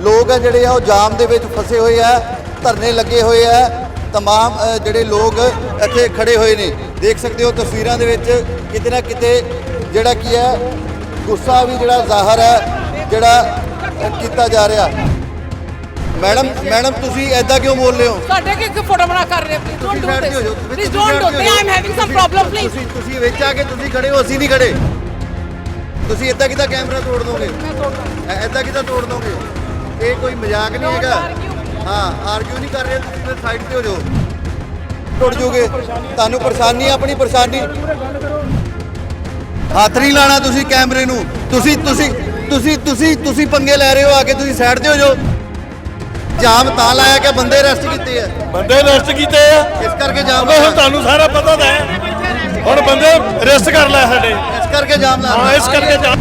ਲੋਕ ਆ ਜਿਹੜੇ ਆ ਉਹ ਜਾਮ ਦੇ ਵਿੱਚ ਫਸੇ ਹੋਏ ਆ ਧਰਨੇ ਲੱਗੇ ਹੋਏ ਆ तमाम ਅ, ਜਿਹੜੇ ਲੋਕ ਇੱਥੇ ਖੜੇ ਹੋਏ ਨੇ ਦੇਖ ਸਕਦੇ ਹੋ ਤਸਵੀਰਾਂ ਦੇ ਵਿੱਚ ਕਿਤੇ ਨਾ ਕਿਤੇ ਜਿਹੜਾ ਕੀ ਹੈ ਗੁੱਸਾ ਵੀ ਜਿਹੜਾ ਜ਼ਾਹਰ ਹੈ ਜਿਹੜਾ ਅ, ਕੀਤਾ ਜਾ ਰਿਹਾ ਮੈਡਮ ਮੈਡਮ ਤੁਸੀਂ ਐਦਾਂ ਕਿਉਂ ਬੋਲ ਰਹੇ ਹੋ ਸਾਡੇ ਕਿ ਇੱਕ ਫੋਟੋ ਬਣਾ ਕਰ ਰਹੇ ਪਲੀਜ਼ ਡੋਨਟ ਤੁਸੀਂ ਡੂ side ਤੇ ਹੋ ਜਾਓ, ਦਿਸ ਤੁਸੀਂ ਪਲੀਜ਼ ਡੋਨਟ side ਡੂ ਤੇ ਮੀ ਹੋ I am having some problem please ਤੁਸੀਂ ਤੁਸੀਂ ਵਿੱਚ ਆ ਕੇ ਤੁਸੀਂ ਖੜੇ ਹੋ ਅਸੀਂ ਨਹੀਂ ਖੜੇ ਤੁਸੀਂ ਏਦਾਂ ਕਿਦਾਂ ਕੈਮਰਾ ਤੋੜ ਦੋਗੇ ਮੈਂ ਤੋੜ ਦਾਂ ਐਦਾਂ ਕਿਦਾਂ ਤੋੜ ਦੋਗੇ ਇਹ ਕੋਈ ਮਜ਼ਾਕ ਨਹੀਂ ਹੈਗਾ. ਹਾਂ ਆਰਗੂ ਨਹੀਂ ਕਰ ਰਹੇ ਤੁਸੀਂ ਫਿਰ ਸਾਈਡ ਤੇ ਹੋ ਜਾਓ। ਟੁੱਟ ਜੋਗੇ। ਤੁਹਾਨੂੰ ਪਰੇਸ਼ਾਨੀ ਹੈ ਆਪਣੀ ਪਰੇਸ਼ਾਨੀ। ਹੱਥ ਨਹੀਂ ਲਾਣਾ ਤੁਸੀਂ ਕੈਮਰੇ ਨੂੰ। ਤੁਸੀਂ ਤੁਸੀਂ ਤੁਸੀਂ ਤੁਸੀਂ ਤੁਸੀਂ ਪੰਗੇ ਲੈ ਰਹੇ ਹੋ ਆ ਕੇ ਤੁਸੀਂ ਸਾਈਡ ਤੇ ਹੋ ਜਾਓ। ਜਾਮ ਤਾਂ ਲਾਇਆ ਕਿ ਬੰਦੇ ਅਰੈਸਟ ਕੀਤੇ ਆ। ਬੰਦੇ ਅਰੈਸਟ ਕੀਤੇ ਆ। ਇਸ ਕਰਕੇ ਜਾਮ ਹੁਣ ਤੁਹਾਨੂੰ ਸਾਰਾ ਪਤਾ ਤਾਂ ਹੈ। ਹੁਣ ਬੰਦੇ ਅਰੈਸਟ ਕਰ ਲੈ ਸਾਡੇ। ਇਸ ਕਰਕੇ ਜਾਮ ਹਾਂ ਲਾਇਆ ਇਸ ਕਰਕੇ ਜਾ-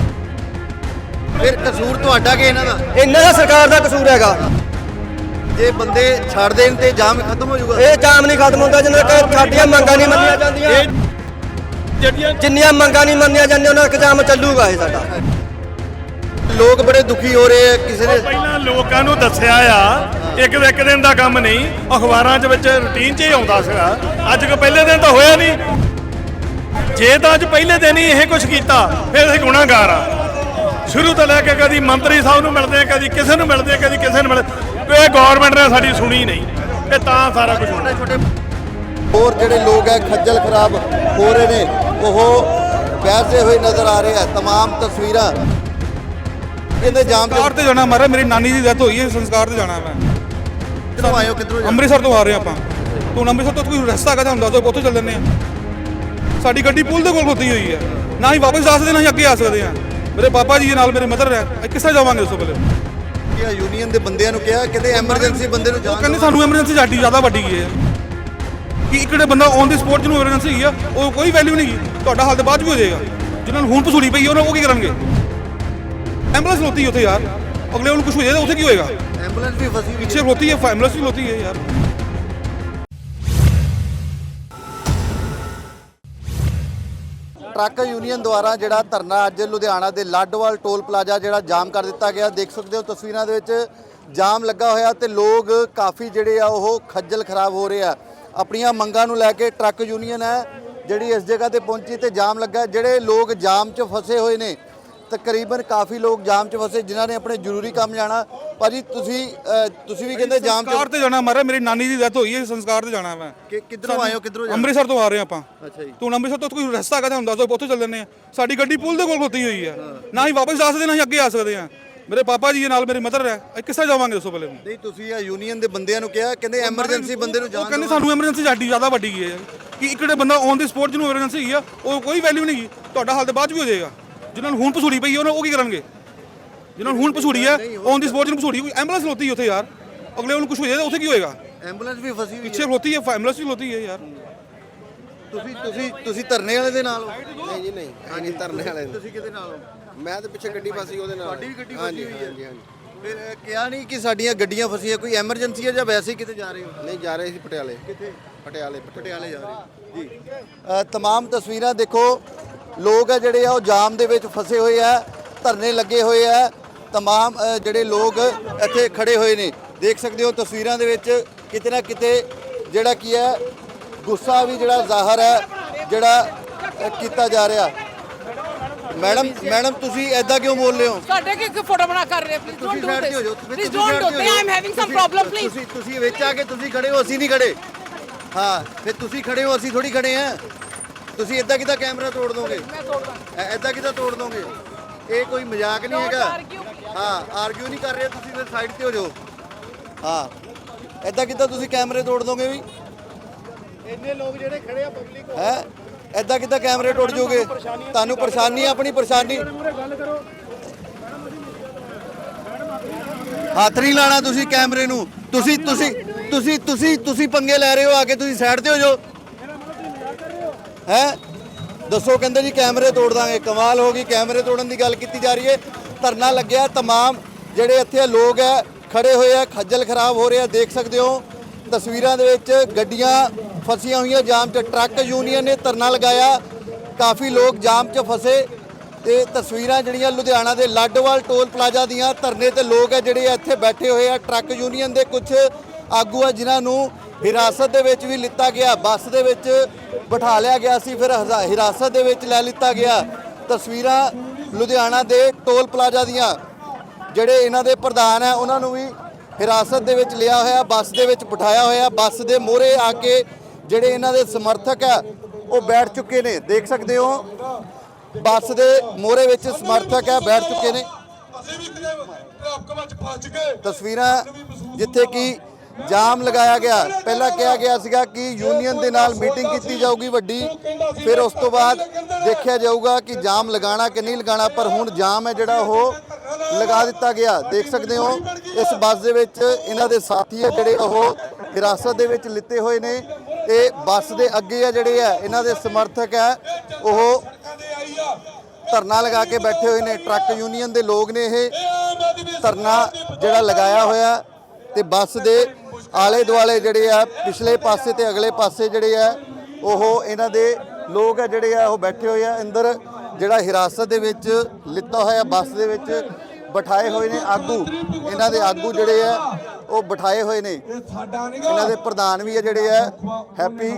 ਫਿਰ ਕਸੂਰ ਤੁਹਾਡਾ ਕਿ ਇਹਨਾਂ ਦਾ? ਇਹਨਾਂ ਦਾ ਸਰਕਾਰ ਦਾ ਕਸੂਰ ਹੈਗਾ। ਜੇ ਬੰਦੇ ਛੱਡ ਦੇਣ ਤੇ ਜਾਮ ਖਤਮ ਹੋ ਜਾਊਗਾ? ਇਹ ਜਾਮ ਨਹੀਂ ਖਤਮ ਹੁੰਦਾ ਜਿੰਨਾ ਤੱਕ ਸਾਡੀਆਂ ਮੰਗਾਂ ਨਹੀਂ ਮੰਨੀਆਂ ਜਾਂਦੀਆਂ। ਜਿੰਨੀਆਂ ਮੰਗਾਂ ਨਹੀਂ ਮੰਨੀਆਂ ਜਾਂਦੀਆਂ ਉਹਨਾਂ ਤੱਕ ਜਾਮ ਚੱਲੂਗਾ ਇਹ ਸਾਡਾ। ਲੋਕ ਬੜੇ ਦੁਖੀ ਹੋ ਰਹੇ ਆ ਕਿਸੇ ਨੇ ਪਹਿਲਾਂ ਲੋਕਾਂ ਨੂੰ ਦੱਸਿਆ ਆ ਇੱਕ ਦੇ ਇੱਕ ਦਿਨ ਦਾ ਕੰਮ ਨਹੀਂ ਅਖਬਾਰਾਂ 'ਚ ਵਿੱਚ ਰੁਟੀਨ 'ਚ ਹੀ ਆਉਂਦਾ ਸੀਗਾ। ਅੱਜ ਕੋ ਪਹਿਲੇ ਦਿਨ ਤਾਂ ਹੋਇਆ ਨਹੀਂ। ਜੇ ਤਾਂ ਅੱਜ ਪਹਿਲੇ ਦਿਨ ਹੀ ਇਹ ਕੁਝ ਕੀਤਾ ਫਿਰ ਅਸੀਂ ਗੁਨਾਹਗਾਰ ਆ। ਸ਼ੁਰੂ ਤੋਂ ਲੈ ਕੇ ਕਦੀ ਮੰਤਰੀ ਸਾਹਿਬ ਨੂੰ ਮਿਲਦੇ ਆ ਕਦੀ ਕਿਸੇ ਨੂੰ ਮਿਲਦੇ ਆ ਕਦੀ ਕਿਸੇ ਨੂੰ ਮਿਲਦੇ ਇਹ ਗਵਰਨਮੈਂਟ ਨੇ ਸਾਡੀ ਸੁਣੀ ਨਹੀਂ। ਇਹ ਤਾਂ ਸਾਰਾ ਕੁਝ ਛੋਟੇ ਛੋਟੇ ਹੋਰ ਜਿਹੜੇ ਲੋਕ ਹੈ ਖੱਜਲ ਖਰਾਬ ਹੋ ਰਹੇ ਨੇ ਉਹ ਵੈਸੇ ਹੋਏ ਨਜ਼ਰ ਆ ਰਹੇ ਆ ਤਮਾਮ ਤਸਵੀਰਾਂ। ਕਹਿੰਦੇ ਜਾਮ ਸੰਸਕਾਰ ਤੇ ਜਾਣਾ ਮਾਰਾ ਮੇਰੀ ਨਾਨੀ ਦੀ ਡੈਥ ਹੋਈ ਹੈ ਸੰਸਕਾਰ ਤੇ ਜਾਣਾ ਮੈਂ। ਕਿੱਥੋਂ ਆਇਓ ਕਿੱਧਰੋਂ ਅੰਮ੍ਰਿਤਸਰ ਤੋਂ ਆ ਰਹੇ ਆਪਾਂ। ਤੋਂ ਅੰਮ੍ਰਿਤਸਰ ਤੋਂ ਕੋਈ ਰਸਤਾ ਹੈਗਾ ਤੁਹਾਨੂੰ ਦੱਸੋ ਉੱਥੋਂ ਚੱਲ ਜੰਨੇ ਆ ਸਾਡੀ ਗੱਡੀ ਪੁਲ ਦੇ ਕੋਲ ਖੋਤੀ ਹੋਈ ਹੈ। ਨਾ ਹੀ ਵਾਪਸ ਆ ਸਕਦੇ ਨਾ ਹੀ ਅੱਗੇ ਆ ਸਕਦੇ ਆ ਮੇਰੇ ਪਾਪਾ ਜੀ ਦੇ ਨਾਲ ਮੇਰੇ ਮਦਰ ਹੈ। ਕਿੱਥੇ ਜਾਵਾਂਗੇ ਉਸ ਤੋਂ ਪਹਿਲੇ ਕੀ ਯੂਨੀਅਨ ਦੇ ਬੰਦਿਆਂ ਨੂੰ ਕਿਹਾ ਕਹਿੰਦੇ ਐਮਰਜੈਂਸੀ ਬੰਦੇ ਨੂੰ ਉਹ ਜਾਣ ਕਹਿੰਦੇ। ਸਾਨੂੰ ਐਮਰਜੈਂਸੀ ਸਾਡੀ ਜ਼ਿਆਦਾ ਵੱਡੀ ਗਈ ਹੈ। ਕਿ ਇੱਕ ਜਿਹੜੇ ਬੰਦਾ ਔਨ ਦੀ ਸਪੋਰਟ ਜਿਹਨੂੰ ਐਮਰਜੈਂਸੀ ਹੈਗੀ ਆ ਉਹ ਕੋਈ ਵੈਲਿਊ ਨਹੀਂ ਤੁਹਾਡਾ ਹਾਲ ਤੇ ਬਾਅਦ ਵੀ ਹੋ ਜਾਏਗਾ। ਜਿਨ੍ਹਾਂ ਨੂੰ ਹੁਣ ਪਸੂੜੀ ਪਈ ਹੈ ਉਹਨਾਂ ਉਹ ਕੀ ਕਰਨਗੇ? ਐਂਬੂਲੈਂਸ ਲੋਤੀ ਉੱਥੇ ਯਾਰ। ਅਗਲੇ ਨੂੰ ਕੁਝ ਹੋ ਜਾਏ ਤਾਂ ਉੱਥੇ ਕੀ ਹੋਏਗਾ? ਐਂਬੂਲੈਂਸ ਵੀ ਫਸੀ ਪਿੱਛੇ ਹੈ। ਖਲੋਤੀ ਹੈ ਐਂਬੂਲੈਂਸ ਵੀ ਖਲੋਤੀ ਹੈ ਯਾਰ। ਟਰੱਕ ਯੂਨੀਅਨ ਦੁਆਰਾ ਜਿਹੜਾ ਧਰਨਾ ਅੱਜ ਲੁਧਿਆਣਾ ਦੇ ਲਾਡੋਵਾਲ ਟੋਲ ਪਲਾਜ਼ਾ ਜਿਹੜਾ ਜਾਮ ਕਰ ਦਿੱਤਾ ਗਿਆ। ਦੇਖ ਸਕਦੇ ਹੋ ਤਸਵੀਰਾਂ ਦੇ ਵਿੱਚ ਜਾਮ ਲੱਗਾ ਹੋਇਆ ਤੇ ਲੋਕ ਕਾਫੀ ਜਿਹੜੇ ਆ ਉਹ ਖੱਜਲ ਖਰਾਬ ਹੋ ਰਹੇ ਆ। ਆਪਣੀਆਂ ਮੰਗਾਂ ਨੂੰ ਲੈ ਕੇ ਟਰੱਕ ਯੂਨੀਅਨ ਹੈ ਜਿਹੜੀ ਇਸ ਜਗ੍ਹਾ ਤੇ ਪਹੁੰਚੀ ਤੇ ਜਾਮ ਲੱਗਾ। ਜਿਹੜੇ ਲੋਕ ਜਾਮ 'ਚ ਫਸੇ ਹੋਏ ਨੇ ਤਕਰੀਬਨ ਕਾਫੀ ਲੋਕ ਜਾਮ 'ਚ ਫਸੇ ਜਿਨ੍ਹਾਂ ਨੇ ਆਪਣੇ ਜ਼ਰੂਰੀ ਕੰਮ ਜਾਣਾ। ਭਾਜੀ ਤੁਸੀਂ ਅਹ, ਤੁਸੀਂ ਵੀ ਕਹਿੰਦੇ ਜਾਮ ਸੰਸਕਾਰ ਤੇ ਜਾਣਾ ਮਾਰਾ ਮੇਰੀ ਨਾਨੀ ਦੀ ਡੈਥ ਹੋਈ ਹੈ ਸੰਸਕਾਰ ਤੇ ਜਾਣਾ ਮੈਂ। ਕਿ- ਕਿੱਧਰੋਂ ਆਏ ਹੋ ਕਿੱਧਰੋਂ ਜਾਣਾ? ਅੰਮ੍ਰਿਤਸਰ ਤੋਂ ਆ ਰਹੇ ਆਪਾਂ। ਅੱਛਾ ਜੀ। ਤੂੰ ਅੰਮ੍ਰਿਤਸਰ ਤੋਂ ਕੋਈ ਰਸਤਾ ਹੈਗਾ ਤੁਹਾਨੂੰ ਦੱਸ ਦਿਓ ਉੱਥੋਂ ਚੱਲ ਜੰਨੇ ਆ ਸਾਡੀ ਗੱਡੀ ਪੁਲ ਦੇ ਕੋਲ ਖੋਤੀ ਹੋਈ ਹੈ। ਨਾ ਹੀ ਵਾਪਸ ਜਾ ਸਕਦੇ ਨਾ ਹੀ ਅੱਗੇ ਆ ਸਕਦੇ ਆ ਮੇਰੇ ਪਾਪਾ ਜੀ ਦੇ ਨਾਲ ਮੇਰੇ ਮਦਰ ਹੈ। ਅਸੀਂ ਕਿੱਥੇ ਜਾਵਾਂਗੇ ਉਸ ਪਹਿਲੇ ਨਹੀਂ ਤੁਸੀਂ ਇਹ ਯੂਨੀਅਨ ਦੇ ਬੰਦਿਆਂ ਨੂੰ ਕਿਹਾ ਕਹਿੰਦੇ ਐਮਰਜੈਂਸੀ ਬੰਦੇ ਨੂੰ ਉਹ ਜਾਣ ਕਹਿੰਦੇ। ਸਾਨੂੰ ਐਮਰਜੈਂਸੀ ਸਾਡੀ ਜ਼ਿਆਦਾ ਵੱਡੀ ਗਈ ਹੈ। ਕਿ ਇੱਕ ਜਿਹੜੇ ਬੰਦਾ ਔਨ ਦੀ ਸਪੋਰਟ ਜਿਹਨੂੰ ਐਮਰਜੈਂਸੀ ਹੈਗੀ ਆ ਉਹ ਕੋਈ ਵੈਲਿਊ ਨਹੀਂ ਗੀ ਤੁਹਾਡਾ ਹਾਲ ਤੇ ਬਾਅਦ 'ਚ ਵੀ ਹੋ ਜਾਏਗਾ। ਜਿਨ੍ਹਾਂ ਨੂੰ ਹੁਣ ਪਸੂੜੀ ਪਈ ਹੈ ਉਹਨਾਂ ਉਹ ਕੀ ਕਰਨਗੇ? ਜਿਨ੍ਹਾਂ ਨੂੰ ਹੁਣ ਪਸੂੜੀ ਹੈ ਔਨ ਦੀ ਸਪੋਰਟ ਜਿਹਨੂੰ ਪਸੂੜੀ ਕੋਈ ਐਂਬੂਲੈਂਸ ਖਲੋਤੀ ਹੈ ਉੱਥੇ ਯਾਰ। ਅਗਲੇ ਨੂੰ ਕੁਝ ਹੋ ਜਾਏ ਉੱਥੇ ਕੀ ਹੋਏਗਾ? ਐਂਬੂਲੈਂਸ ਵੀ ਫਸੀ ਹੋਈ ਪਿੱਛੇ ਹੈ ਖਲੋਤੀ ਹੈ ਐਂਬੂਲੈਂਸ ਵੀ ਖਲੋਤੀ ਹੈ ਯਾਰ। ਤੁਸੀਂ ਤੁਸੀਂ ਤੁਸੀਂ ਧਰਨੇ ਵਾਲੇ ਦੇ ਨਾਲ ਹੋ? ਨਹੀਂ ਜੀ ਨਹੀਂ। ਹਾਂਜੀ ਧਰਨੇ ਵਾਲੇ ਨੇ। ਤੁਸੀਂ ਕਿਹਦੇ ਨਾਲ ਹੋ? ਮੈਂ ਤੇ ਪਿੱਛੇ ਗੱਡੀ ਫਸੀ ਉਹਦੇ ਨਾਲ। ਤੁਹਾਡੀ ਵੀ ਗੱਡੀ ਫਸੀ ਹੋਈ ਹੈ ਹਾਂਜੀ ਹਾਂਜੀ। ਫਿਰ ਕਿਹਾ ਨਹੀਂ ਕਿ ਸਾਡੀਆਂ ਗੱਡੀਆਂ ਫਸੀਆਂ ਕੋਈ ਐਮਰਜੈਂਸੀ ਹੈ ਜਾਂ ਵੈਸੇ ਕਿਤੇ ਜਾ ਰਹੇ ਹੋ? ਨਹੀਂ ਜਾ ਰਹੇ ਸੀ ਪਟਿਆਲੇ। ਕਿੱਥੇ? ਪਟਿਆਲੇ ਪਟਿਆਲੇ। ਜਾ ਰਹੇ ਜੀ। ਤਮਾਮ ਤਸਵੀਰਾਂ ਦੇਖੋ। ਲੋਕ ਆ ਜਿਹੜੇ ਆ ਉਹ ਜਾਮ ਦੇ ਵਿੱਚ ਫਸੇ ਹੋਏ ਆ ਧਰਨੇ ਲੱਗੇ ਹੋਏ ਆ। ਤਮਾਮ ਜਿਹੜੇ ਲੋਕ ਇੱਥੇ ਖੜੇ ਹੋਏ ਨੇ। ਦੇਖ ਸਕਦੇ ਹੋ ਤਸਵੀਰਾਂ ਦੇ ਵਿੱਚ ਕਿਤੇ ਨਾ ਕਿਤੇ ਜਿਹੜਾ ਕੀ ਹੈ ਗੁੱਸਾ ਵੀ ਜਿਹੜਾ ਜ਼ਾਹਰ ਹੈ ਜਿਹੜਾ ਕੀਤਾ ਜਾ ਰਿਹਾ। ਮੈਡਮ ਮੈਡਮ ਤੁਸੀਂ ਐਦਾਂ ਕਿਉਂ ਬੋਲ ਰਹੇ ਹੋ? ਸਾਡੇ ਕਿ ਇੱਕ ਫੋਟੋ ਬਣਾ ਕਰ ਰਹੇ ਪਲੀਜ਼ ਤੁਸੀਂ ਡੋਨਟ ਡੂ ਹੋ ਦਿਸ ਤੁਸੀਂ ਪਲੀਜ਼ ਡੋਨਟ ਡੂ ਹੋ। I am having some problem please ਤੁਸੀਂ ਤੁਸੀਂ ਵਿੱਚ ਆ ਕੇ ਤੁਸੀਂ ਖੜੇ ਹੋ ਅਸੀਂ ਨਹੀਂ ਖੜੇ। ਹਾਂ ਫਿਰ ਤੁਸੀਂ ਖੜੇ ਹੋ ਅਸੀਂ ਥੋੜੀ ਖੜੇ ਆ। ਤੁਸੀਂ ਇਦਾਂ ਕਿਦਾਂ ਕੈਮਰਾ ਤੋੜ ਦੋਗੇ? ਮੈਂ ਤੋੜ ਦਾਂ ਐਦਾਂ ਕਿਦਾਂ ਤੋੜ ਦੋਗੇ? ਇਹ ਕੋਈ ਮਜ਼ਾਕ ਨਹੀਂ ਹੈਗਾ. ਹਾਂ ਆਰਗੂ ਨਹੀਂ ਕਰ ਰਹੇ ਤੁਸੀਂ ਫਿਰ ਸਾਈਡ ਤੇ ਹੋ ਜਾਓ। ਹਾਂ। ਐਦਾਂ ਕਿਦਾਂ ਤੁਸੀਂ ਕੈਮਰੇ ਤੋੜ ਦੋਗੇ ਵੀ? ਇੰਨੇ ਲੋਕ ਜਿਹੜੇ ਖੜੇ ਆ ਪਬਲਿਕ ਹੈ। ਐਦਾਂ ਕਿਦਾਂ ਕੈਮਰੇ ਟੁੱਟ ਜੋਗੇ ਤੁਹਾਨੂੰ ਪਰੇਸ਼ਾਨੀ ਆ। ਆਪਣੀ ਪਰੇਸ਼ਾਨੀ। ਹੱਥ ਨਹੀਂ ਲਾਣਾ ਤੁਸੀਂ ਕੈਮਰੇ ਨੂੰ। ਤੁਸੀਂ ਤੁਸੀਂ ਤੁਸੀਂ ਤੁਸੀਂ ਤੁਸੀਂ ਪੰਗੇ ਲੈ ਰਹੇ ਹੋ ਆ ਕੇ ਤੁਸੀਂ ਸਾਈਡ ਤੇ ਹੋ ਜਾਓ। ਹੈ ਦੱਸੋ ਕਹਿੰਦੇ ਜੀ ਕੈਮਰੇ ਤੋੜ ਦਾਂਗੇ ਕਮਾਲ ਹੋ ਗਈ ਕੈਮਰੇ ਤੋੜਨ ਦੀ ਗੱਲ ਕੀਤੀ ਜਾ ਰਹੀ ਹੈ ਧਰਨਾ ਲੱਗਿਆ तमाम ਜਿਹੜੇ ਇੱਥੇ ਲੋਕ ਹੈ ਖੜੇ ਹੋਏ ਆ ਖੱਜਲ ਖਰਾਬ ਹੋ ਰਹੇ ਆ ਦੇਖ ਸਕਦੇ ਹੋ ਤਸਵੀਰਾਂ ਦੇ ਵਿੱਚ ਗੱਡੀਆਂ ਫਸੀਆਂ ਹੋਈਆਂ ਜਾਮ 'ਚ ਟਰੱਕ ਯੂਨੀਅਨ ਨੇ ਧਰਨਾ ਲਗਾਇਆ ਕਾਫੀ ਲੋਕ ਜਾਮ 'ਚ ਫਸੇ ਤੇ ਤਸਵੀਰਾਂ ਜਿਹੜੀਆਂ ਲੁਧਿਆਣਾ ਦੇ ਲਾਡੋਵਾਲ ਟੋਲ ਪਲਾਜ਼ਾ ਦੀਆਂ ਧਰਨੇ ਤੇ ਲੋਕ ਹੈ ਜਿਹੜੇ ਇੱਥੇ ਬੈਠੇ ਹੋਏ ਆ ਟਰੱਕ ਯੂਨੀਅਨ ਦੇ ਕੁਝ ਆਗੂ ਆ ਜਿਨ੍ਹਾਂ ਨੂੰ ਹਿਰਾਸਤ ਦੇ ਵਿੱਚ ਵੀ ਲਿੱਤਾ ਗਿਆ ਬੱਸ ਦੇ ਵਿੱਚ ਬਿਠਾ ਲਿਆ ਗਿਆ ਸੀ ਫਿਰ ਹਿਰਾਸਤ ਦੇ ਵਿੱਚ ਲੈ ਲਿੱਤਾ ਗਿਆ। ਤਸਵੀਰਾਂ ਲੁਧਿਆਣਾ ਦੇ ਟੋਲ ਪਲਾਜ਼ਾ ਦੀਆਂ ਜਿਹੜੇ ਇਹਨਾਂ ਦੇ ਪ੍ਰਧਾਨ ਹੈ ਉਹਨਾਂ ਨੂੰ ਵੀ ਹਿਰਾਸਤ ਦੇ ਵਿੱਚ ਲਿਆ ਹੋਇਆ ਬੱਸ ਦੇ ਵਿੱਚ ਬਿਠਾਇਆ ਹੋਇਆ। ਬੱਸ ਦੇ ਮੋਹਰੇ ਆ ਕੇ ਜਿਹੜੇ ਇਹਨਾਂ ਦੇ ਸਮਰਥਕ ਹੈ ਉਹ ਬੈਠ ਚੁੱਕੇ ਨੇ। ਦੇਖ ਸਕਦੇ ਹੋ ਬੱਸ ਦੇ ਮੋਹਰੇ ਵਿੱਚ ਸਮਰਥਕ ਹੈ ਬੈਠ ਚੁੱਕੇ ਨੇ। ਤਸਵੀਰਾਂ ਜਿੱਥੇ ਕਿ ਜਾਮ ਲਗਾਇਆ ਗਿਆ। ਪਹਿਲਾਂ ਕਿਹਾ ਗਿਆ ਸੀਗਾ ਕਿ ਯੂਨੀਅਨ ਦੇ ਨਾਲ ਮੀਟਿੰਗ ਕੀਤੀ ਜਾਊਗੀ ਵੱਡੀ। ਫਿਰ ਉਸ ਤੋਂ ਬਾਅਦ ਦੇਖਿਆ ਜਾਊਗਾ ਕਿ ਜਾਮ ਲਗਾਣਾ ਕਿ ਨਹੀਂ ਲਗਾਣਾ ਪਰ ਹੁਣ ਜਾਮ ਹੈ ਜਿਹੜਾ ਉਹ ਲਗਾ ਦਿੱਤਾ ਗਿਆ। ਦੇਖ ਸਕਦੇ ਹੋ, ਇਸ ਬੱਸ ਦੇ ਵਿੱਚ ਇਹਨਾਂ ਦੇ ਸਾਥੀ ਹੈ ਜਿਹੜੇ ਉਹ ਹਿਰਾਸਤ ਦੇ ਵਿੱਚ ਲਿੱਤੇ ਹੋਏ ਨੇ। ਤੇ ਬੱਸ ਦੇ ਅੱਗੇ ਆ ਜਿਹੜੇ ਆ, ਇਹਨਾਂ ਦੇ ਸਮਰਥਕ ਹੈ। ਉਹ ਧਰਨਾ ਲਗਾ ਕੇ ਬੈਠੇ ਹੋਏ ਨੇ। ਟਰੱਕ ਯੂਨੀਅਨ ਦੇ ਲੋਕ ਨੇ ਇਹ। ਧਰਨਾ ਜਿਹੜਾ ਲਗਾਇਆ ਹੋਇਆ ਤੇ ਬੱਸ ਦੇ ਆਲੇ ਦੁਆਲੇ ਜਿਹੜੇ ਆ, ਪਿਛਲੇ ਪਾਸੇ ਤੇ ਅਗਲੇ ਪਾਸੇ ਜਿਹੜੇ ਆ, ਉਹ ਇਹਨਾਂ ਦੇ ਲੋਕ ਆ ਜਿਹੜੇ ਆ, ਉਹ ਬੈਠੇ ਹੋਏ ਆ, ਅੰਦਰ ਜਿਹੜਾ ਹਿਰਾਸਤ ਦੇ ਵਿੱਚ ਲਿੱਤਾ ਹੋਇਆ, ਬੱਸ ਦੇ ਵਿੱਚ ਬਿਠਾਏ ਹੋਏ ਨੇ ਆਗੂ। ਇਹਨਾਂ ਦੇ ਆਗੂ ਜਿਹੜੇ ਆ ਉਹ ਬਿਠਾਏ ਹੋਏ ਨੇ। ਇਹਨਾਂ ਦੇ ਪ੍ਰਧਾਨ ਵੀ ਆ ਜਿਹੜੇ ਆ ਹੈਪੀ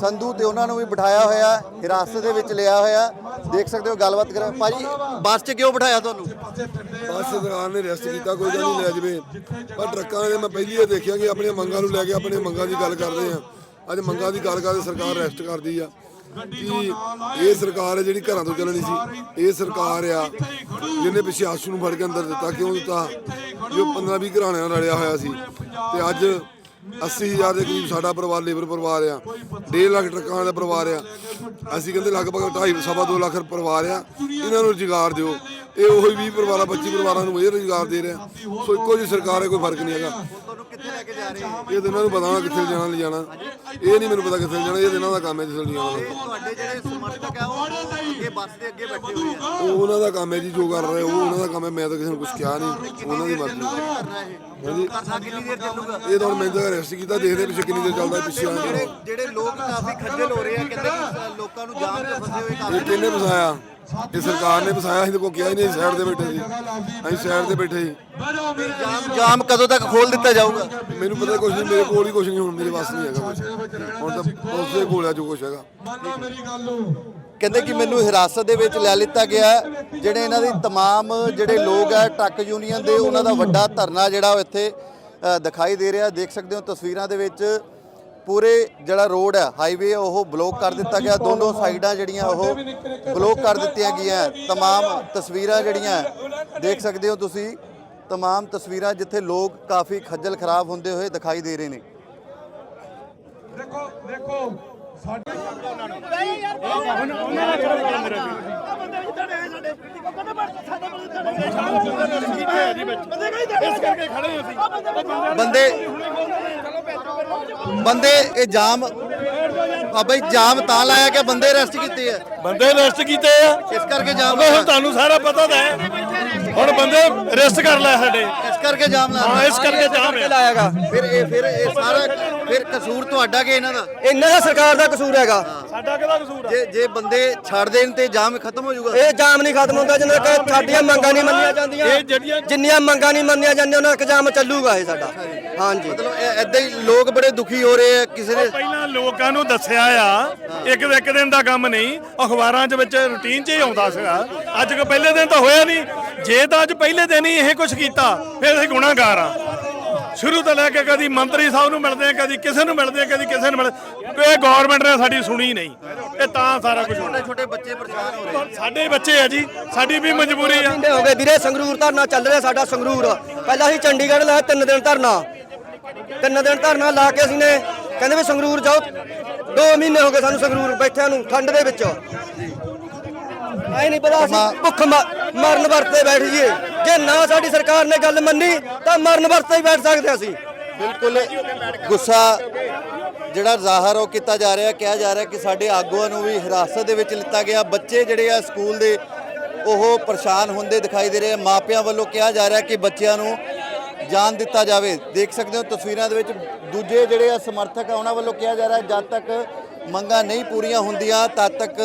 ਸੰਧੂ ਤੇ ਉਹਨਾਂ ਨੂੰ ਵੀ ਬਿਠਾਇਆ ਹੋਇਆ ਹਿਰਾਸਤ ਦੇ ਵਿੱਚ ਲਿਆ ਹੋਇਆ। ਦੇਖ ਸਕਦੇ ਹੋ ਗੱਲਬਾਤ ਕਰ ਭਾਜੀ ਬੱਸ 'ਚ ਕਿਉਂ ਬਿਠਾਇਆ ਤੁਹਾਨੂੰ? ਬਸ ਸਰਕਾਰ ਨੇ ਰੈਸਟ ਕੀਤਾ ਕੋਈ ਗੱਲ ਨਹੀਂ ਲੈ ਜਵੇ। ਪਰ ਟਰੱਕਾਂ ਦੇ ਮੈਂ ਪਹਿਲੀ ਇਹ ਦੇਖਿਆ ਕਿ ਆਪਣੀਆਂ ਮੰਗਾਂ ਨੂੰ ਲੈ ਕੇ ਆਪਣੀਆਂ ਮੰਗਾਂ ਦੀ ਗੱਲ ਕਰਦੇ ਆ। ਅੱਜ ਮੰਗਾਂ ਦੀ ਗੱਲ ਕਰਦੇ ਸਰਕਾਰ ਰੈਸਟ ਕਰਦੀ ਆ। ਕਿ ਇਹ ਸਰਕਾਰ ਹੈ ਜਿਹੜੀ ਘਰਾਂ ਤੋਂ ਚੱਲਣੀ ਸੀ। ਇਹ ਸਰਕਾਰ ਆ। ਜਿਹਨੇ ਪ੍ਰਸ਼ਾਸਨ ਨੂੰ ਫੜ ਕੇ ਅੰਦਰ ਦਿੱਤਾ ਕਿਉਂ ਦਿੱਤਾ? ਜੋ 15 20 ਘਰਾਣਿਆਂ ਨਾਲ ਰਲਿਆ ਹੋਇਆ ਸੀ। ਤੇ ਅੱਜ 80000 ਦੇ ਕਰੀਬ ਸਾਡਾ ਪਰਿਵਾਰ, ਲੇਬਰ ਪਰਿਵਾਰ ਆ। 1.5 ਲੱਖ ਟਰੱਕਾਂ ਦਾ ਪਰਿਵਾਰ ਆ। ਅਸੀਂ ਕਹਿੰਦੇ ਲਗਭਗ 2.5 ਸਵਾ 2 ਲੱਖ ਪਰਿਵਾਰ ਆ। ਇਹਨਾਂ ਨੂੰ ਰੁਜ਼ਗਾਰ ਦਿਓ। ਇਹ ਉਹੀ 20 ਪਰਿਵਾਰਾਂ 25 ਪਰਿਵਾਰਾਂ ਨੂੰ ਇਹ ਰੁਜ਼ਗਾਰ ਦੇ ਰਿਹਾ ਸੋ ਇੱਕੋ ਜਿਹੀ ਸਰਕਾਰ ਹੈ, ਕੋਈ ਫ਼ਰਕ ਨਹੀਂ ਹੈਗਾ। ਇਹ ਤਾਂ ਨੂੰ ਪਤਾ ਕਿੱਥੇ ਜਾਣਾ ਲੈ ਇਹ ਨਹੀਂ ਮੈਨੂੰ ਪਤਾ ਕਿੱਥੇ ਜਾਣਾ, ਇਹ ਤਾਂ ਦਾ ਕੰਮ ਹੈ ਜਿੱਥੇ ਲੈ ਤੁਹਾਡੇ ਜਿਹੜੇ ਸਮਰਥਕ ਆ ਉਹ ਅੱਗੇ ਬੱਸ ਦੇ ਅੱਗੇ ਬੈਠੇ ਹੋਏ ਆ ਉਹ ਉਹਨਾਂ ਦਾ ਕੰਮ ਹੈ ਜੀ, ਜੋ ਕਰ ਰਹੇ, ਉਹ ਉਹਨਾਂ ਦਾ ਕੰਮ ਹੈ। ਮੈਂ ਤਾਂ ਕਿਸੇ ਨੂੰ ਕੁਝ ਕਿਹਾ ਨਹੀਂ। ਉਹਨਾਂ ਦੀ ਮਰਜ਼ੀ ਹਾਂਜੀ। ਇਹ ਤਾਂ ਮੈਂ ਤਾਂ ਰੈਸਟ ਕੀਤਾ ਦੇਖਦੇ ਪਿੱਛੇ ਕਿੰਨੀ ਦੇਰ ਚੱਲਦਾ ਪਿੱਛੇ ਆਉਣ ਜਿਹੜੇ ਜਿਹੜੇ ਲੋਕ ਕਾਫੀ ਖੱਜਲ ਹੋ ਰਹੇ ਆ ਕਹਿੰਦੇ ਕਿ ਲੋਕਾਂ ਨੂੰ ਜਾਮ 'ਚ ਫਸੇ ਹੋਏ ਕਾਫੀ ਇਹ ਕਿਹਨੇ ਫਸਾਇਆ ਇਹ ਸਰਕਾਰ ਨੇ ਫਸਾਇਆ ਅਸੀਂ ਤਾਂ ਕੋਈ ਕਿਹਾ ਹੀ ਨਹੀਂ ਸਾਈਡ ਤੇ ਬੈਠੇ ਸੀ ਅਸੀਂ ਸਾਈਡ ਤੇ ਬੈਠੇ ਸੀ ਜਾਮ ਜਾਮ ਕਦੋਂ ਤੱਕ ਖੋਲ ਦਿੱਤਾ ਜਾਊਗਾ ਮੈਨੂੰ ਪਤਾ ਕੁਝ ਨਹੀਂ ਮੇਰੇ ਕੋਲ ਹੀ ਕੁਝ ਨਹੀਂ ਹੁਣ ਮੇਰੇ ਵਾਸਤੇ ਨਹੀਂ ਹੈਗਾ ਕੁਝ ਹੁਣ ਤਾਂ ਉਸੇ ਕੋਲ ਆ ਜੋ ਕੁਝ ਹੈਗਾ ਕਹਿੰਦੇ ਕਿ ਮੈਨੂੰ ਹਿਰਾਸਤ ਦੇ ਵਿੱਚ ਲੈ ਲਿੱਤਾ ਗਿਆ ਹੈ। ਜਿਹੜੇ ਇਹਨਾਂ ਦੀ तमाम ਜਿਹੜੇ ਲੋਕ ਹੈ ਟਰੱਕ ਯੂਨੀਅਨ ਦੇ ਉਹਨਾਂ ਦਾ ਵੱਡਾ ਧਰਨਾ ਜਿਹੜਾ ਉਹ ਇੱਥੇ ਅ, ਦਿਖਾਈ ਦੇ ਰਿਹਾ ਦੇਖ ਸਕਦੇ ਹੋ ਤਸਵੀਰਾਂ ਦੇ ਵਿੱਚ ਪੂਰੇ ਜਿਹੜਾ ਰੋਡ ਹੈ ਹਾਈਵੇ ਉਹ ਬਲੌਕ ਕਰ ਦਿੱਤਾ ਗਿਆ ਦੋਨੋਂ ਸਾਈਡਾਂ ਜਿਹੜੀਆਂ ਉਹ ਬਲੌਕ ਕਰ ਦਿੱਤੀਆਂ ਗਈਆਂ तमाम ਤਸਵੀਰਾਂ ਜਿਹੜੀਆਂ ਦੇਖ ਸਕਦੇ ਹੋ ਤੁਸੀਂ तमाम ਤਸਵੀਰਾਂ ਜਿੱਥੇ ਲੋਕ ਕਾਫੀ ਖੱਜਲ ਖਰਾਬ ਹੁੰਦੇ ਹੋਏ ਦਿਖਾਈ ਦੇ ਰਹੇ ਨੇ ਬੰਦੇ ਬੰਦੇ ਇਹ ਜਾਮ ਆ ਬਈ ਜਾਮ ਤਾਂ ਲਾਇਆ ਕਿ ਬੰਦੇ ਅਰੈਸਟ ਕੀਤੇ ਆ। ਬੰਦੇ ਅਰੈਸਟ ਕੀਤੇ ਆ। ਇਸ ਕਰਕੇ ਜਾਮ ਹੁਣ ਲਾਇਆ। ਤੁਹਾਨੂੰ ਸਾਰਾ ਪਤਾ ਤਾਂ ਹੈ। ਹੁਣ ਬੰਦੇ ਅਰੈਸਟ ਕਰ ਲਿਆ ਸਾਡੇ। ਇਸ ਕਰਕੇ ਜਾਮ ਹਾਂ ਲਾਇਆ ਇਸ ਕਰਕੇ ਜਾਮ ਹੈ। ਲਾਇਆਗਾ ਫਿਰ ਇਹ ਫਿਰ ਇਹ ਸਾਰਾ ਫਿਰ ਕਸੂਰ ਤੁਹਾਡਾ ਕਿ ਇਹਨਾਂ ਦਾ? ਇਹਨਾਂ ਦਾ ਸਰਕਾਰ ਦਾ ਕਸੂਰ ਹੈਗਾ। ਸਾਡਾ ਕਿਹਦਾ ਕਸੂਰ ਆ? ਜੇ ਜੇ ਬੰਦੇ ਛੱਡ ਦੇਣ ਤੇ ਜਾਮ ਖਤਮ ਹੋ ਜਾਊਗਾ। ਇਹ ਜਾਮ ਨਹੀਂ ਖਤਮ ਹੁੰਦਾ ਜਿੰਨਾ ਕਿ ਸਾਡੀਆਂ ਮੰਗਾਂ ਨਹੀਂ ਮੰਨੀਆਂ ਜਾਂਦੀਆਂ। ਇਹ ਜਿਹੜੀਆਂ ਜਿੰਨੀਆਂ ਮੰਗਾਂ ਨਹੀਂ ਮੰਨੀਆਂ ਜਾਂਦੀਆਂ ਉਹਨਾਂ ਤੱਕ ਜਾਮ ਚੱਲੂਗਾ ਇਹ ਸਾਡਾ। ਹਾਂਜੀ। ਮਤਲਬ ਐਦਾਂ ਹੀ ਲੋਕ ਬੜੇ ਦੁਖੀ ਹੋ ਰਹੇ ਆ ਕਿਸੇ ਨੇ ਪਹਿਲਾਂ ਲੋਕਾਂ ਨੂੰ ਦੱਸਿਆ ਆ ਇੱਕ ਇੱਕ ਦਿਨ ਦਾ ਕੰਮ ਨਹੀਂ ਅਖਬਾਰਾਂ 'ਚ ਵਿੱਚ ਰੁਟੀਨ 'ਚ ਹੀ ਆਉਂਦਾ ਸੀਗਾ। ਅੱਜ ਕੋ ਪਹਿਲੇ ਦਿਨ ਤਾਂ ਹੋਇਆ ਨਹੀਂ। ਜੇ ਤਾਂ ਅੱਜ ਪਹਿਲੇ ਦਿਨ ਹੀ ਇਹ ਕੁਝ ਕੀਤਾ ਫਿਰ ਅਸੀਂ ਗੁਨਾਹਗਾਰ ਆ। ਸ਼ੁਰੂ ਤੋਂ ਲੈ ਕੇ ਕਦੀ ਮੰਤਰੀ ਸਾਹਿਬ ਨੂੰ ਮਿਲਦੇ ਆ ਕਦੀ ਕਿਸੇ ਨੂੰ ਮਿਲਦੇ ਆ ਕਦੀ ਕਿਸੇ ਨੂੰ ਮਿਲਦੇ ਇਹ ਗਵਰਨਮੈਂਟ ਨੇ ਸਾਡੀ ਸੁਣੀ ਨਹੀਂ। ਇਹ ਤਾਂ ਸਾਰਾ ਕੁਝ ਹੋਣਾ। ਛੋਟੇ ਬੱਚੇ ਪਰੇਸ਼ਾਨ ਹੋ ਰਹੇ ਸਾਡੇ ਬੱਚੇ ਆ ਜੀ ਸਾਡੀ ਵੀ ਮਜਬੂਰੀ ਆ। ਹੋ ਗਏ। ਵੀਰੇ ਸੰਗਰੂਰ ਧਰਨਾ ਚੱਲ ਰਿਹਾ ਸਾਡਾ ਸੰਗਰੂਰ। ਪਹਿਲਾਂ ਅਸੀਂ ਚੰਡੀਗੜ੍ਹ ਲਾਇਆ ਤਿੰਨ ਦਿਨ ਧਰਨਾ। ਤਿੰਨ ਦਿਨ ਧਰਨਾ ਲਾ ਕੇ ਅਸੀਂ ਨੇ ਕਹਿੰਦੇ ਵੀ ਸੰਗਰੂਰ ਜਾਓ। 2 ਮਹੀਨੇ ਹੋ ਗਏ ਸਾਨੂੰ ਸੰਗਰੂਰ ਬੈਠਿਆਂ ਨੂੰ ਠੰਡ ਦੇ ਵਿੱਚ। ਐ ਨਹੀਂ ਪਤਾ ਅਸੀਂ ਭੁੱਖ ਮਰਨ ਵਰਤੇ ਬੈਠ ਜੀਏ ਜੇ ਨਾ ਸਾਡੀ ਸਰਕਾਰ ਨੇ ਗੱਲ ਮੰਨੀ, ਤਾਂ ਮਰਨ ਵਰਤੇ ਹੀ ਬੈਠ ਸਕਦੇ ਅਸੀਂ। ਬਿਲਕੁਲ ਗੁੱਸਾ ਜਿਹੜਾ ਜ਼ਾਹਰ ਉਹ ਕੀਤਾ ਜਾ ਰਿਹਾ, ਕਿਹਾ ਜਾ ਰਿਹਾ ਕਿ ਸਾਡੇ ਆਗੂਆਂ ਨੂੰ ਵੀ ਹਿਰਾਸਤ ਦੇ ਵਿੱਚ ਲਿੱਤਾ ਗਿਆ। ਬੱਚੇ ਜਿਹੜੇ ਆ ਸਕੂਲ ਦੇ, ਉਹ ਪਰੇਸ਼ਾਨ ਹੁੰਦੇ ਦਿਖਾਈ ਦੇ ਰਹੇ ਆ। ਮਾਪਿਆਂ ਵੱਲੋਂ ਕਿਹਾ ਜਾ ਰਿਹਾ ਕਿ ਬੱਚਿਆਂ ਨੂੰ ਜਾਨ ਦਿੱਤਾ ਜਾਵੇ। ਦੇਖ ਸਕਦੇ ਹੋ ਤਸਵੀਰਾਂ ਦੇ ਵਿੱਚ ਦੂਜੇ ਜਿਹੜੇ ਆ ਸਮਰਥਕ ਆ, ਉਹਨਾਂ ਵੱਲੋਂ ਕਿਹਾ ਜਾ ਰਿਹਾ, ਜਦ ਤੱਕ ਮੰਗਾਂ ਨਹੀਂ ਪੂਰੀਆਂ ਹੁੰਦੀਆਂ, ਤਦ ਤੱਕ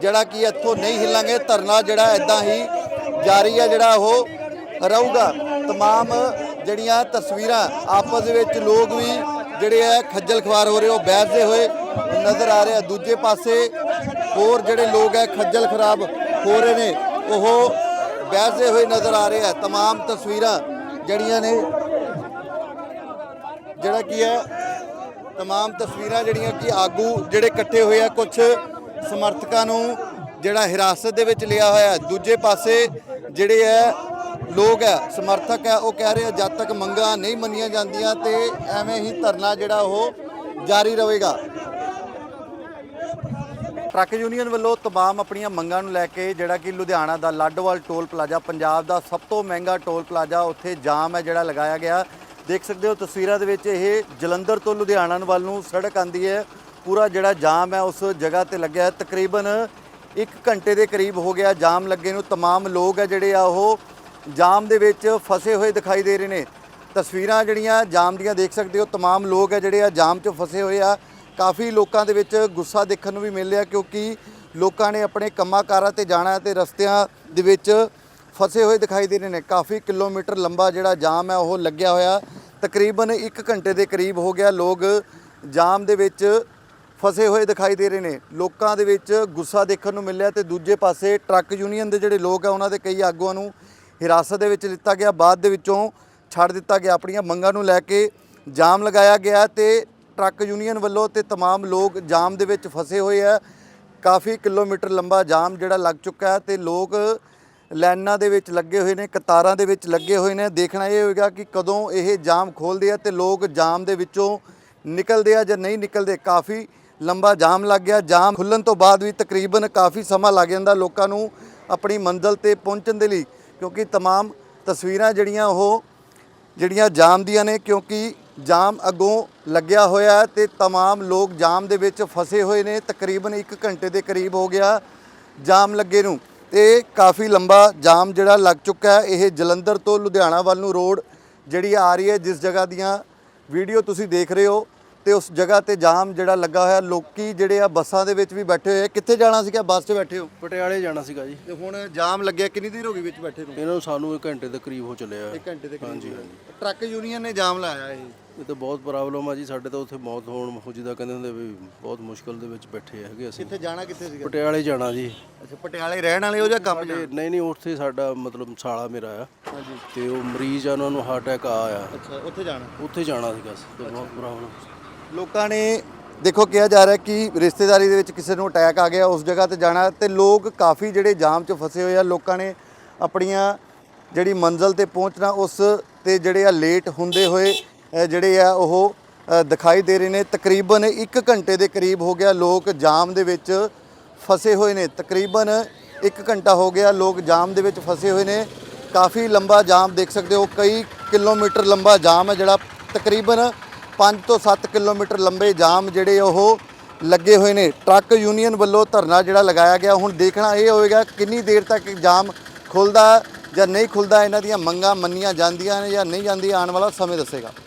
ਜਿਹੜਾ ਕਿ ਇੱਥੋਂ ਨਹੀਂ ਹਿੱਲਾਂਗੇ। ਧਰਨਾ ਜਿਹੜਾ ਇਦਾਂ ਹੀ ਜਾਰੀ ਹੈ ਜਿਹੜਾ ਉਹ ਰਹੂਗਾ तमाम ਜਿਹੜੀਆਂ ਤਸਵੀਰਾਂ ਆਪਸ ਦੇ ਵਿੱਚ ਲੋਕ ਵੀ ਜਿਹੜੇ ਆ ਖੱਜਲ ਖਵਾਰ ਹੋ ਰਹੇ ਉਹ ਬੈਠਦੇ ਹੋਏ ਨਜ਼ਰ ਆ ਰਹੇ ਆ ਦੂਜੇ ਪਾਸੇ ਹੋਰ ਜਿਹੜੇ ਲੋਕ ਹੈ ਖੱਜਲ ਖਰਾਬ ਹੋ ਰਹੇ ਨੇ ਉਹ ਬੈਠਦੇ ਹੋਏ ਨਜ਼ਰ ਆ ਰਹੇ ਆ तमाम ਤਸਵੀਰਾਂ ਜਿਹੜੀਆਂ ਨੇ ਜਿਹੜਾ ਕੀ ਹੈ तमाम ਤਸਵੀਰਾਂ ਜਿਹੜੀਆਂ ਕਿ ਆਗੂ ਜਿਹੜੇ ਇਕੱਠੇ ਹੋਏ ਆ ਕੁਝ ਸਮਰਥਕਾਂ ਨੂੰ ਜਿਹੜਾ ਹਿਰਾਸਤ ਦੇ ਵਿੱਚ ਲਿਆ ਹੋਇਆ ਹੈ। ਦੂਜੇ ਪਾਸੇ ਜਿਹੜੇ ਹੈ ਲੋਕ ਹੈ ਸਮਰਥਕ ਹੈ ਉਹ ਕਹਿ ਰਹੇ ਆ ਜਦ ਤੱਕ ਮੰਗਾਂ ਨਹੀਂ ਮੰਨੀਆਂ ਜਾਂਦੀਆਂ ਤੇ ਐਵੇਂ ਹੀ ਧਰਨਾ ਜਿਹੜਾ ਉਹ ਜਾਰੀ ਰਹੇਗਾ ਟਰੱਕ ਯੂਨੀਅਨ ਵੱਲੋਂ ਤਮਾਮ ਆਪਣੀਆਂ ਮੰਗਾਂ ਨੂੰ ਲੈ ਕੇ ਜਿਹੜਾ ਕਿ ਲੁਧਿਆਣਾ ਦਾ ਲਾਡੋਵਾਲ ਟੋਲ ਪਲਾਜ਼ਾ ਪੰਜਾਬ ਦਾ ਸਭ ਤੋਂ ਮਹਿੰਗਾ ਟੋਲ ਪਲਾਜ਼ਾ ਉੱਥੇ ਜਾਮ ਹੈ ਜਿਹੜਾ ਲਗਾਇਆ ਗਿਆ ਦੇਖ ਸਕਦੇ ਹੋ ਤਸਵੀਰਾਂ ਦੇ ਵਿੱਚ ਇਹ ਜਲੰਧਰ ਤੋਂ ਲੁਧਿਆਣਾ ਵੱਲ ਨੂੰ ਸੜਕ ਆਂਦੀ ਹੈ ਪੂਰਾ ਜਿਹੜਾ ਜਾਮ ਹੈ ਉਸ ਜਗ੍ਹਾ ਤੇ ਲੱਗਿਆ ਹੈ ਤਕਰੀਬਨ 1 ਘੰਟੇ ਦੇ ਕਰੀਬ ਹੋ ਗਿਆ ਜਾਮ ਲੱਗੇ ਨੂੰ तमाम ਲੋਕ ਹੈ ਜਿਹੜੇ ਆ ਉਹ ਜਾਮ ਦੇ ਵਿੱਚ ਫਸੇ ਹੋਏ ਦਿਖਾਈ ਦੇ ਰਹੇ ਨੇ ਤਸਵੀਰਾਂ ਜਿਹੜੀਆਂ ਜਾਮ ਦੀਆਂ ਦੇਖ ਸਕਦੇ ਹੋ तमाम ਲੋਕ ਹੈ ਜਿਹੜੇ ਆ ਜਾਮ 'ਚ ਫਸੇ ਹੋਏ ਆ ਕਾਫੀ ਲੋਕਾਂ ਦੇ ਵਿੱਚ ਗੁੱਸਾ ਦੇਖਣ ਨੂੰ ਵੀ ਮਿਲ ਰਿਹਾ ਕਿਉਂਕਿ ਲੋਕਾਂ ਨੇ ਆਪਣੇ ਕੰਮਾਂ ਕਾਰਾਂ ਤੇ ਜਾਣਾ ਹੈ ਤੇ ਰਸਤਿਆਂ ਦੇ ਵਿੱਚ ਫਸੇ ਹੋਏ ਦਿਖਾਈ ਦੇ ਰਹੇ ਨੇ ਕਾਫੀ ਕਿਲੋਮੀਟਰ ਲੰਬਾ ਜਿਹੜਾ ਜਾਮ ਹੈ ਉਹ ਲੱਗਿਆ ਹੋਇਆ ਤਕਰੀਬਨ 1 ਘੰਟੇ ਦੇ ਕਰੀਬ ਹੋ ਗਿਆ ਲੋਕ ਜਾਮ ਦੇ ਵਿੱਚ ਫਸੇ ਹੋਏ ਦਿਖਾਈ ਦੇ ਰਹੇ ਨੇ ਲੋਕਾਂ ਦੇ ਵਿੱਚ ਗੁੱਸਾ ਦੇਖਣ ਨੂੰ ਮਿਲਿਆ ਤੇ ਦੂਜੇ ਪਾਸੇ ਟਰੱਕ ਯੂਨੀਅਨ ਦੇ ਜਿਹੜੇ ਲੋਕ ਆ ਉਹਨਾਂ ਦੇ ਕਈ ਆਗੂਆਂ ਨੂੰ ਹਿਰਾਸਤ ਦੇ ਵਿੱਚ ਲਿੱਤਾ ਗਿਆ ਬਾਅਦ ਦੇ ਵਿੱਚੋਂ ਛੱਡ ਦਿੱਤਾ ਗਿਆ ਆਪਣੀਆਂ ਮੰਗਾਂ ਨੂੰ ਲੈ ਕੇ ਜਾਮ ਲਗਾਇਆ ਗਿਆ ਤੇ ਟਰੱਕ ਯੂਨੀਅਨ ਵੱਲੋਂ ਤੇ तमाम ਲੋਕ ਜਾਮ ਦੇ ਵਿੱਚ ਫਸੇ ਹੋਏ ਆ ਕਾਫੀ ਕਿਲੋਮੀਟਰ ਲੰਬਾ ਜਾਮ ਜਿਹੜਾ ਲੱਗ ਚੁੱਕਾ ਹੈ ਤੇ ਲੋਕ ਲਾਈਨਾਂ ਦੇ ਵਿੱਚ ਲੱਗੇ ਹੋਏ ਨੇ ਕਤਾਰਾਂ ਦੇ ਵਿੱਚ ਲੱਗੇ ਹੋਏ ਨੇ ਦੇਖਣਾ ਇਹ ਹੋਏਗਾ ਕਿ ਕਦੋਂ ਇਹ ਜਾਮ ਖੋਲਦੇ ਆ ਤੇ ਲੋਕ ਜਾਮ ਦੇ ਵਿੱਚੋਂ ਨਿਕਲਦੇ ਆ ਜਾਂ ਨਹੀਂ ਨਿਕਲਦੇ ਕਾਫੀ ਲੰਬਾ ਜਾਮ ਲੱਗ ਗਿਆ ਜਾਮ ਖੁੱਲਣ ਤੋਂ ਬਾਅਦ ਵੀ ਤਕਰੀਬਨ ਕਾਫੀ ਸਮਾਂ ਲੱਗ ਜਾਂਦਾ ਲੋਕਾਂ ਨੂੰ ਆਪਣੀ ਮੰਜ਼ਲ ਤੇ ਪਹੁੰਚਣ ਦੇ ਲਈ ਕਿਉਂਕਿ तमाम ਤਸਵੀਰਾਂ ਜਿਹੜੀਆਂ ਉਹ ਜਿਹੜੀਆਂ ਜਾਮ ਦੀਆਂ ਨੇ ਕਿਉਂਕਿ ਜਾਮ ਅੱਗੋਂ ਲੱਗਿਆ ਹੋਇਆ ਹੈ ਤੇ तमाम ਲੋਕ ਜਾਮ ਦੇ ਵਿੱਚ ਫਸੇ ਹੋਏ ਨੇ ਤਕਰੀਬਨ 1 ਘੰਟੇ ਦੇ ਕਰੀਬ ਹੋ ਗਿਆ ਜਾਮ ਲੱਗੇ ਨੂੰ ਤੇ ਕਾਫੀ ਲੰਬਾ ਜਾਮ ਜਿਹੜਾ ਲੱਗ ਚੁੱਕਾ ਹੈ ਇਹ ਜਲੰਧਰ ਤੋਂ ਲੁਧਿਆਣਾ ਵੱਲ ਨੂੰ ਰੋਡ ਜਿਹੜੀ ਆ ਰਹੀ ਹੈ ਜਿਸ ਜਗ੍ਹਾ ਦੀਆਂ ਵੀਡੀਓ ਤੁਸੀਂ ਦੇਖ ਰਹੇ ਹੋ ਤੇ ਉਸ ਜਗ੍ਹਾ ਤੇ ਜਾਮ ਜਿਹੜਾ ਲੱਗਾ ਹੋਇਆ ਲੋਕੀ ਜਿਹੜੇ ਆ ਬੱਸਾਂ ਦੇ ਵਿੱਚ ਵੀ ਬੈਠੇ ਹੋਏ ਆ। ਕਿੱਥੇ ਜਾਣਾ ਸੀਗਾ ਬੱਸ 'ਚ ਬੈਠੇ ਹੋ? ਪਟਿਆਲੇ ਜਾਣਾ ਸੀਗਾ ਜੀ। ਤੇ ਹੁਣ ਜਾਮ ਲੱਗਿਆ ਕਿੰਨੀ ਦੇਰ ਹੋ ਗਈ ਵਿੱਚ ਬੈਠੇ ਨੂੰ? ਇਹਨਾਂ ਨੂੰ ਸਾਨੂੰ 1 ਘੰਟੇ ਦੇ ਕਰੀਬ ਹੋ ਚੱਲਿਆ। 1 ਘੰਟੇ ਦੇ ਕਰੀਬ। ਟਰੱਕ ਯੂਨੀਅਨ ਨੇ ਜਾਮ ਲਾਇਆ ਇਹ? ਇਹ ਤਾਂ ਬਹੁਤ ਪ੍ਰੋਬਲਮ ਆ ਜੀ ਸਾਡੇ ਤਾਂ ਉੱਥੇ ਮੌਤ ਹੋਣ ਹੋ ਜਿੱਦਾਂ ਕਹਿੰਦੇ ਹੁੰਦੇ ਵੀ ਬਹੁਤ ਮੁਸ਼ਕਲ ਦੇ ਵਿੱਚ ਬੈਠੇ ਹੈਗੇ ਅਸੀਂ। ਕਿੱਥੇ ਜਾਣਾ ਕਿੱਥੇ ਸੀਗਾ? ਪਟਿਆਲੇ ਜਾਣਾ ਜੀ। ਅੱਛਾ ਪਟਿਆਲੇ ਰਹਿਣ ਵਾਲੇ ਹੋ ਜਾਂ ਕੰਮ ਤੇ ਨਹੀਂ ਨਹੀਂ ਉੱਥੇ ਸਾਡਾ ਮਤਲਬ ਸਾਲਾ ਮੇਰਾ ਆ। ਹਾਂਜੀ। ਤੇ ਉਹ ਮਰੀਜ਼ ਆ ਉਹਨਾਂ ਨੂੰ ਹਾਰਟ ਅਟੈਕ ਆ ਆ। ਅੱਛਾ ਉੱਥੇ ਜਾਣਾ? ਉੱਥੇ ਜਾਣਾ ਸੀਗਾ ਤੇ ਬਹੁਤ ਪ੍ਰੋਬਲਮ ਲੋਕਾਂ ਨੇ ਦੇਖੋ ਕਿਹਾ ਜਾ ਰਿਹਾ ਕਿ ਰਿਸ਼ਤੇਦਾਰੀ ਦੇ ਵਿੱਚ ਕਿਸੇ ਨੂੰ ਅਟੈਕ ਆ ਗਿਆ, ਉਸ ਜਗ੍ਹਾ ਤੇ ਜਾਣਾ ਤੇ ਲੋਕ ਕਾਫੀ ਜਿਹੜੇ ਜਾਮ 'ਚ ਫਸੇ ਹੋਏ ਆ, ਲੋਕਾਂ ਨੇ ਆਪਣੀਆਂ ਜਿਹੜੀ ਮੰਜ਼ਲ ਤੇ ਪਹੁੰਚਣਾ, ਉਸ ਤੇ ਜਿਹੜੇ ਆ ਲੇਟ ਹੁੰਦੇ ਹੋਏ ਜਿਹੜੇ ਆ ਉਹ ਦਿਖਾਈ ਦੇ ਰਹੇ ਨੇ। ਤਕਰੀਬਨ 1 ਘੰਟੇ ਦੇ ਕਰੀਬ ਹੋ ਗਿਆ ਲੋਕ ਜਾਮ ਦੇ ਵਿੱਚ ਫਸੇ ਹੋਏ ਨੇ। ਤਕਰੀਬਨ 1 ਘੰਟਾ ਹੋ ਗਿਆ ਲੋਕ ਜਾਮ ਦੇ ਵਿੱਚ ਫਸੇ ਹੋਏ ਨੇ। ਕਾਫੀ ਲੰਬਾ ਜਾਮ ਦੇਖ ਸਕਦੇ ਹੋ, ਕਈ ਕਿਲੋਮੀਟਰ ਲੰਬਾ ਜਾਮ ਹੈ ਜਿਹੜਾ। ਤਕਰੀਬਨ 5 ਤੋਂ 7 ਕਿਲੋਮੀਟਰ ਲੰਬੇ ਜਾਮ ਜਿਹੜੇ ਉਹ ਲੱਗੇ ਹੋਏ ਨੇ। ਟਰੱਕ ਯੂਨੀਅਨ ਵੱਲੋਂ ਧਰਨਾ ਜਿਹੜਾ ਲਗਾਇਆ ਗਿਆ। ਹੁਣ ਦੇਖਣਾ ਇਹ ਹੋਵੇਗਾ ਕਿੰਨੀ ਦੇਰ ਤੱਕ ਜਾਮ ਖੁੱਲਦਾ ਜਾਂ ਨਹੀਂ ਖੁੱਲਦਾ। ਇਹਨਾਂ ਦੀਆਂ ਮੰਗਾਂ ਮੰਨੀਆਂ ਜਾਂਦੀਆਂ ਨੇ ਜਾਂ ਨਹੀਂ ਜਾਂਦੀਆਂ, ਆਉਣ ਵਾਲਾ ਸਮੇਂ ਦੱਸੇਗਾ।